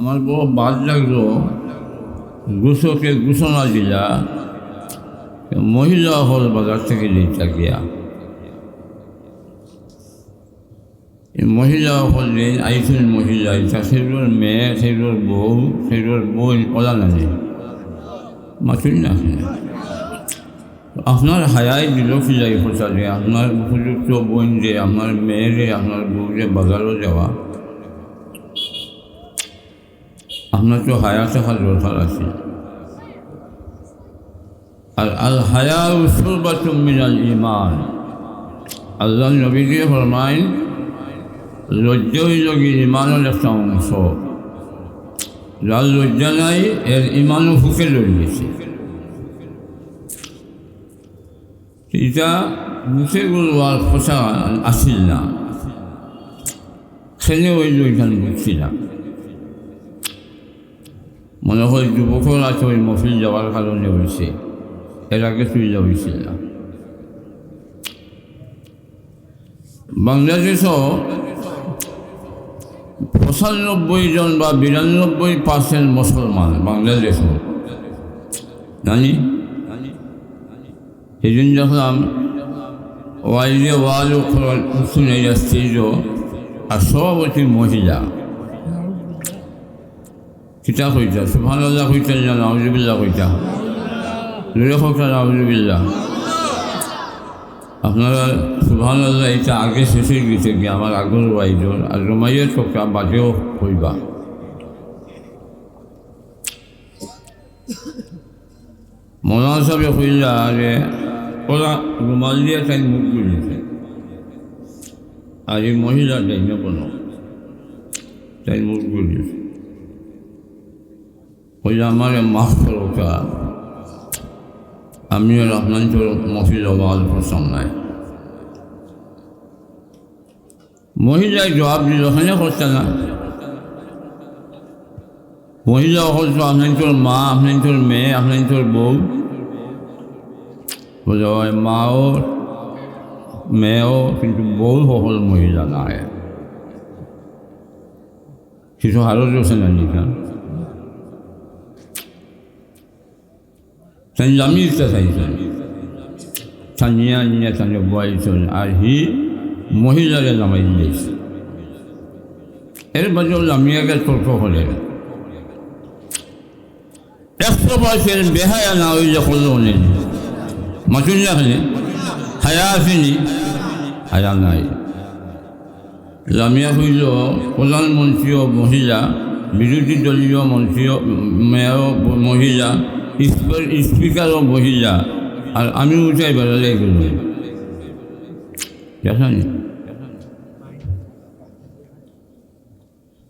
আমার বড় বাদ লাগল। গুসকে ঘোষণা দিলা। মহিলা হল বাজার থেকে দিতা গিয়া। মহিলা হলে আইসুন মহিলা। ইটা সেগুলোর মেয়ে, সেগুলোর বউ, সেগুলোর বই ওলা নানি মাতুল না আপনার হায়াই দিল ফিলাই ফোসালে আপনার উপযুক্ত বোন যে, আপনার মেয়েরে আপনার বউরে বাজারও যাওয়া। আপনার তো হায়া থাকার দরকার আছে। আর আল হায়া সুরবাতুম মিনাল ইমান আল্লাহ নবী দিয়ে ফরমাইন লজ্জা হইল ইমানের একটা অংশ যার লজ্জা নাই, এর ইমানও ফুকে লড়িয়েছে। এটা মুখে বলবার কথা আসিল না। ছেলে ওই এখানে বুঝছি না। মনে হয় যুবকও আছে ওই মফিল যাওয়ার কারণে হয়েছে। এর আগে সুবিধা হয়েছিল না বাংলাদেশও পঁচানব্বই জন বা বিরানব্বই পার্সেন্ট মুসলমান বাংলাদেশও জানি? সেদিন দেখলাম ওয়াইলে ওয়াল শুনে যাচ্ছে আর সভাপতি মহিলা। কিতা কইতা? সুফান আল্লাহ কইতা জানো আউজুবিল্লাহ কইতা। দূরে কইতা আউজুবিল্লাহ আপনারা সুফান এটা আগে শেষ গেছে কি আমার আগর বাইজন আর রমাইয়ের চোখটা বাদেও কইবা। মৌলানা সাহেব কইলা যে, ওরা রুমাল দিয়ে তাই মুখ গুলিছে আর এই মহিলা যাই না কোনো। তাই মুখ গুলিছে কইলা আমার মাফ করো, কা। আমি আর আপনার তো মফিল আওয়াজ পছন্দ নাই মহিলায় জবাব দিল ওখানে করছে না। মহিলা হয়তো আপনার তোর মা, আপনার তোর মেয়ে, আপনার তোর বউ। ওই মাও, মেয়েও, কিন্তু বউ হল মহিলা নাই কিছু আরও রয়েছে না sen lami ta sai san tanya niya tanya boy son আর মহিলারে নামাই দিয়েছে এর বাজে লামিয়াকে তর্ক হলে একশো বয়সের বেহায়া না হইলে করল নেই মাসুল রাখলে হায়া আসেনি হায়া নাই লামিয়া হইল প্রধানমন্ত্রী মহিলা বিরোধী দলীয় মন্ত্রী মেয়র মহিলা স্পিকার ও যা আর আমি উঠাই এগুলো জানি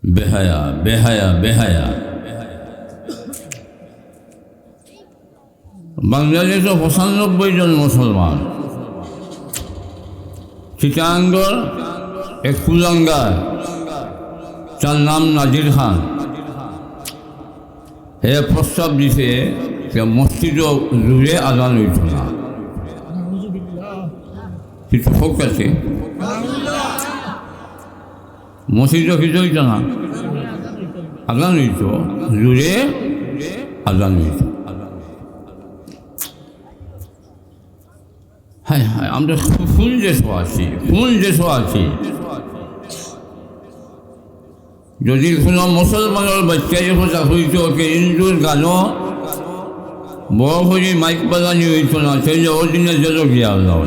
বেহায়া বেহায়া বেহায়া। বাংলাদেশে পঁচানব্বই জন মুসলমান। চিটাঙ্গর এক কুলাঙ্গার। তার নাম নাজির খান। হে প্রস্তাব দিছে মসজিদ জুড়ে আদান হইত না। কিছু হোক আছে? মসজিদ কিছু হইত না। আদান হইত জুড়ে আদান হইত হ্যাঁ হ্যাঁ আমরা কোন দেশও আছি কোন দেশও আছি। যদি কোনো মুসলমানের বাচ্চা হইত কে হিন্দুর গানো বড় করে মাইক বাজানি হইত না, সেই যে ওর দিনে যেত গিয়া আল্লাহ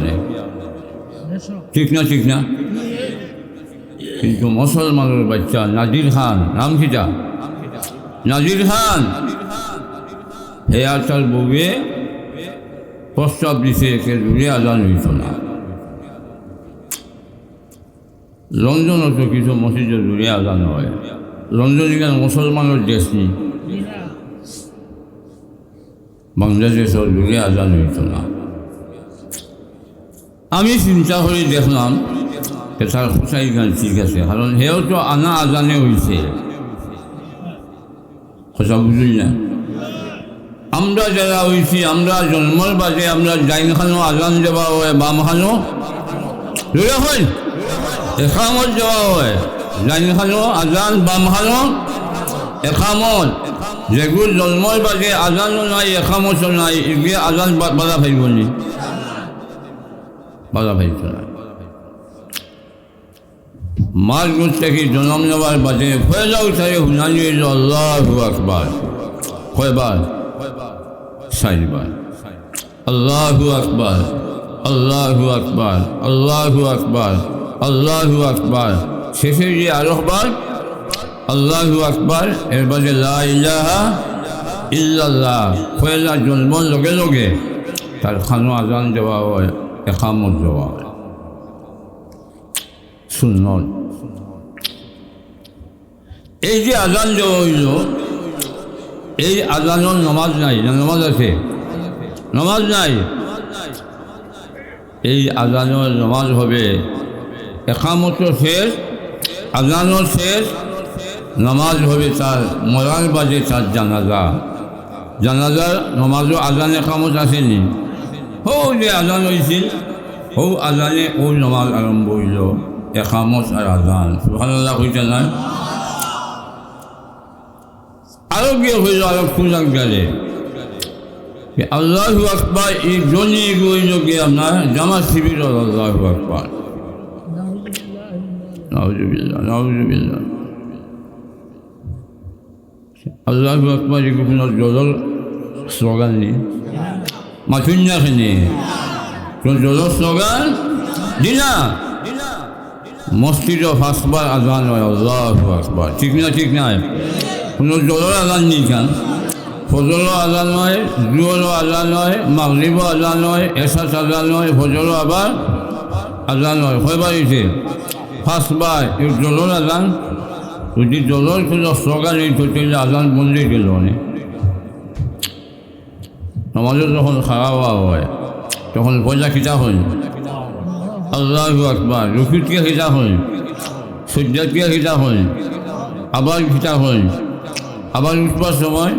ঠিক না ঠিক না? কিন্তু মুসলমানের বাচ্চা নাজির খান, নাম কিটা? নাজির খান। হে আর তার বউয়ে প্রস্তাব দিছে, একে দূরে আজান হইত না। লন্ডনও তো কিছু মসজিদে দূরে আজান হয়। লন্ডন এখানে মুসলমানের দেশ নেই? বাংলাদেশের দূরে আজান হইত না। আমি চিন্তা করে দেখলাম তার সঁচাই গান ঠিক আছে, কারণ হেও তো আনা আজানে হয়েছে কথা বুঝলি না। আমরা যারা হয়েছি আমরা জন্মর বাদে আমরা ডাইন খানো আজান দেওয়া হয় বাম খানো দুটা হয়। একামত দেওয়া হয়। ডাইন খানো আজান বাম খানো একামত। যেগুলো জন্মর বাদে আজানও নাই, একামতও নাই এগুলো আজান বাধা ভাইব নি। বাধা ভাইব নাই মার গুণ থেকে জন্ম নেওয়ার বাদে ফয়লা উঠারে হুনানি আল্লাহ আকবার। কয়বার? চারিবার। আল্লাহু আকবার আল্লাহু আকবার আল্লাহু আকবার আল্লাহু আকবার। শেষে যে আরোহবার আল্লাহু আকবার, এর বাদে লা ইলাহা ইল্লাল্লাহ। পয়লা জন্মর লগে লগে। তার খানো আজান দেওয়া হয়, একামত দেওয়া হয়। সুন্নত। এই যে আজান দেওয়া হইল, এই আজানের নমাজ নাই না নমাজ আছে? নমাজ নাই? এই আজানের নমাজ হবে। একামত শেষ, আজানও শেষ নামাজ হবে তার মরার বাজে তার জানাজা। জানাজার নমাজও আজান একামত আসেনি। হৌ, যে আজান হয়েছিল হৌ, আজানে ও নমাজ আরম্ভ হইল। একামত আর আজান। সুহানাল্লাহ হইতে নাই আরও গিয়ে হইল, আরও খুঁজাক গেলে। আল্লাহু আকবার এই জন্যে গইল গিয়ে আপনার? জামা শিবির আল্লাহু আকবার। নাউজুবিল্লাহ নাউজুবিল্লাহ। আল্লাহু আকবার কোনো জলের স্লোগান নেই। মাথুন না খেনে কোন জলের স্লোগান? দিনা মসজিদও ফাঁসবার আজান হয়, আল্লাহু আকবার। ঠিক না, ঠিক নাই কোনো জলের আজান নেই কেন? ফজলও আজান হয় জুয়রও আজান হয়, মাগরিবও আজান হয় এসাস আজান হয় ফজলও আবার আজান হয়। কয়বার ফার্স্টবার এই জলের আজান জলের কোনো স্লোগান এই তো তাহলে আজান বন্ধ গেল অনেক আমাদের যখন খারাপ হয় তখন পয়সা খিতা হয় আল্লাহ আকবার রফিদকে খিতা হয় সজ্জাদকে খিতা হয় আবার খিতা হয় আবার উঠবার সময়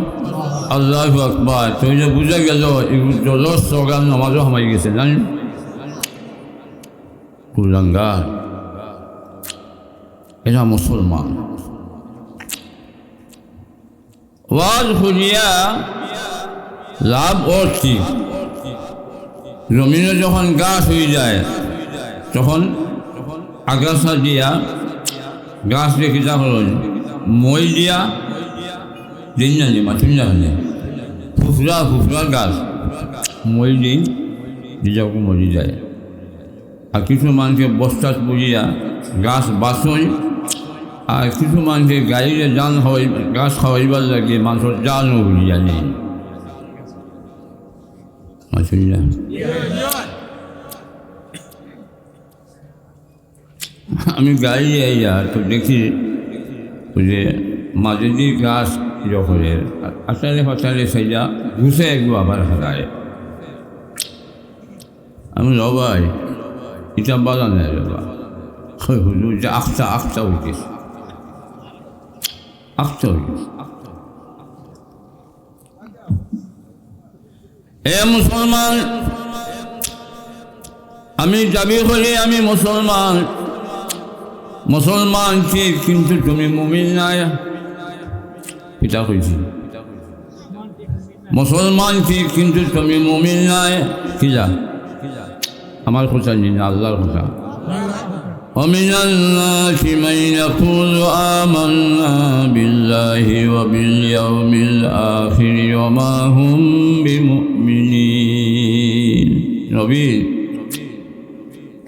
আল্লাহ আকবার তো যে বুঝা গেল জলের স্লোগান আমারও হামাই গেছে জানেন কুলাঙ্গার এরা মুসলমান। ওয়াজ খুলিয়া লাভ কি? জমিনে যখন গাছ হয়ে যায়, তখন আগাছা দিয়া গাছ দেখি হল, মই দিয়া দিন জানি মাথুন জানি ফুফরা ফুফরার গাছ, মই দিই নিজেকে মরি যায় আর কিছু মানুষকে বস্তাত বুঝিয়া গাছ বাসন আর কিছু মানুষকে গাড়িতে যান হওয়াই, গাছ খাওয়াইবার লাগে, মানুষের বুঝিয়া নেই মাসুল্লাহ আমি গাড়ি আইয়া তো দেখি যে মাঝে দিয়ে গাছ যখনের আসালে ফাসালে সেইটা ঘুষে একটু আবার হারায়। আমি রবাই এটা বলা নেই রবা হুজুর, যে আখটা আখটা হইতেছে এ মুসলমান, আমি দাবি করি আমি মুসলমান। মুসলমান ঠিক কিন্তু তুমি মুমিন নাই পিতা কইছি। মুসলমান ঠিক কিন্তু তুমি মুমিন নাই কিলা আমার কথা নিন আল্লাহর কথা ومن الناس من يقول آمنا بالله وباليوم الآخر وما هم بمؤمنين নবী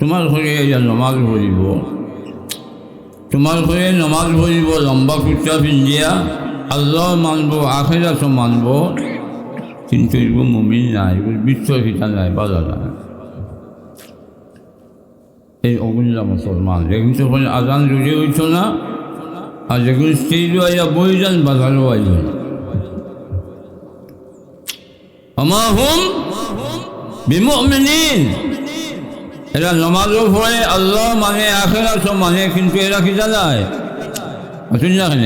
তোমার ঘরে ইয়া নমাজ পড়িব তোমার ঘরে নমাজ পড়িব লম্বা কুর্তা পিন্ধিয়া আল্লাহ মানব আখেরাত মানব কিন্তু এগুলো মুমিন নাই এগুলো বিশ্বাসিতা নাই বাধা নাই এই অগুল্লা মুসলমান যেগুলো তখন আজান জুড়ে হইত না? আর যেগুলো স্টেজও আইয়া বই যান বাজারও আইলেন আমা হুম বিমুমিনিন। এরা নমাজও পড়ে, আল্লাহ মানে আখেরাত মানে কিন্তু এরা কি জানায়? আসুন না কেন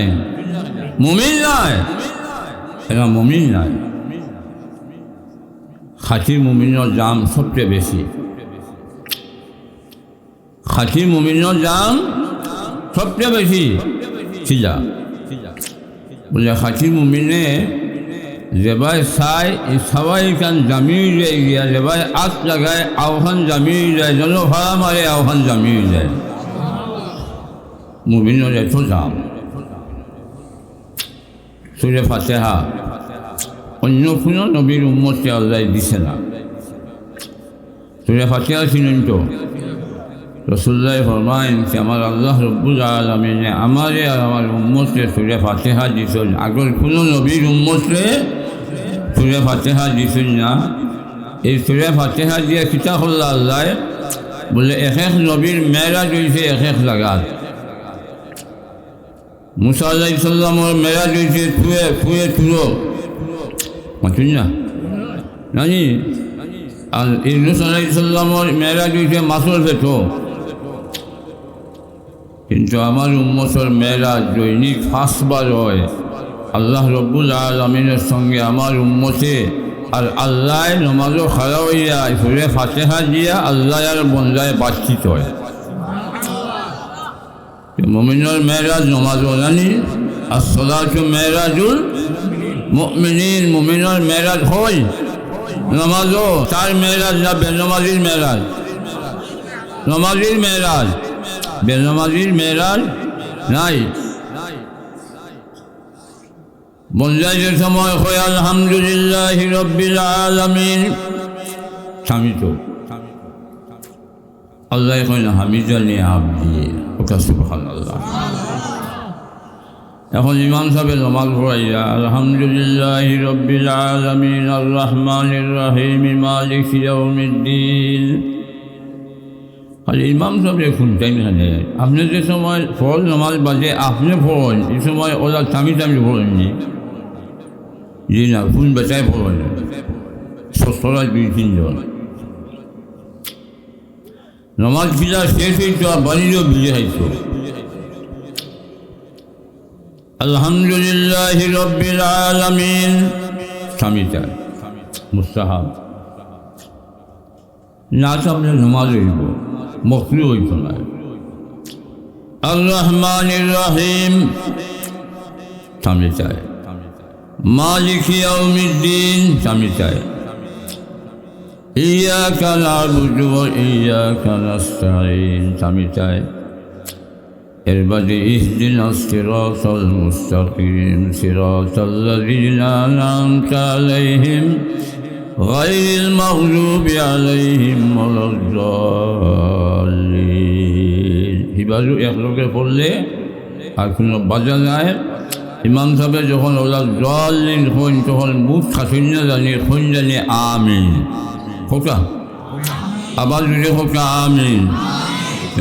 মুমিন নাই এরা মুমিন নাই খাঁটি মুমিনের দাম সবচেয়ে বেশি। খাঁটি মুমিনের দাম সবচেয়ে বেশি। সিজা। বলে খাঁটি মুমিনে চাই এই সবাই কান জামিয়ে যায় গিয়া যেবাই আগ লাগায় আহ্বান জামিয়ে যায় যেন ভাড়া মারে আহ্বান জামিয়ে যায় মুমিনের এত দাম। সুরে ফাতেহা। অন্য কোনো নবীর উম্মতকে আল্লাহ দিছে না। সুরে ফাতেহা ছিলেন তো? রসুল্লাহ ফরমাইন যে আমার আল্লাহ রব্বুল আলমিনে আমারে আর আমার উম্মতকে সুরে ফাতেহা দিছেন আগর কোনো নবীর উম্মতকে সুরে ফাতেহা দিছেন না। এই সুরে ফাতেহা দিয়ে কিতা করল আল্লাহ বলে এক এক নবীর মেয়েরা রয়েছে এক এক জায়গাত মুসা আল্লাহ সাল্লামর মেয়েরা রয়েছে ফুয়ে ফুয়ে তুলো মাতুন না? জানি আর ইন্দুস আল্লাহ সাল্লামর মেয়েরা রয়েছে মাসুর ভেটো কিন্তু আমার উম্মতর মেয়েরা দৈনিক পাঁচবার হয়, আল্লাহ রব্বুল আলমিনের সঙ্গে আমার উম্মতে আর আল্লাহ নমাজও খাড়া হইয়া সুরে দিয়া আল্লাহ আর বন্দায় বাতচিত হয়। মমিনের মেয়েরাজ নমাজও জানি আর সদাচ মেয়েরাজুল মুমিনিন, মুমিনের মেয়েরাজ হয় নমাজও, তার মেয়েরাজ না বেনমাজির মেয়েরাজ? নমাজির মেয়েরাজ? বেনমাজির মেয়েরাজ নাই বন্দাইয়ের সময় হয় আলহামদুলিল্লাহ রব্বিল আলমিন স্বামী আল্লাহ কয় না হামিদানি আবদি ওটা সুবহান আল্লাহ এখন ইমাম সাহেব নমাজ পড়াইয়া আলহামদুলিল্লাহ রব্বিল আলমিন আর রহমান রহিম মালিক ইয়াউমিদ্দিন আর ইমাম সাহেব শুনতেন এখানে আপনি যে সময় ফল নমাজ বাজে, আপনি পড়েন এই সময় ওরা স্বামী স্বামী পড়েননি জি না ফুল বেচায় পড়েন সস্তরা দুই তিনজন নমাজ খিলা শেষ হইতো আর বাড়িরও বিজে হইতো আলহামদুলিল্লাহ রব্বিল আলামিন। স্বামীটা মুস্তাহাব। না চাপলে নমাজ হইব। মকরি হইত না আর রহমান রহিম স্বামী চায় মালিক ইয়াউমিদ্দিন স্বামী চায় إياك نعبد وإياك نستعين স্বামী চায় এর বাদে ইহদিনা الصراط المستقيم صراط الذين أنعمت عليهم غير المغلوب عليهم ولا الضالين হিবাজু একলোকে পড়লে আর কোনো বাজা নাই ইমাম সাহেব যখন ওরা জলিন হইন তখন মুখ খাসিন না জানি হইন জানি আমিন হোকা আবার যদি হোকা আমিন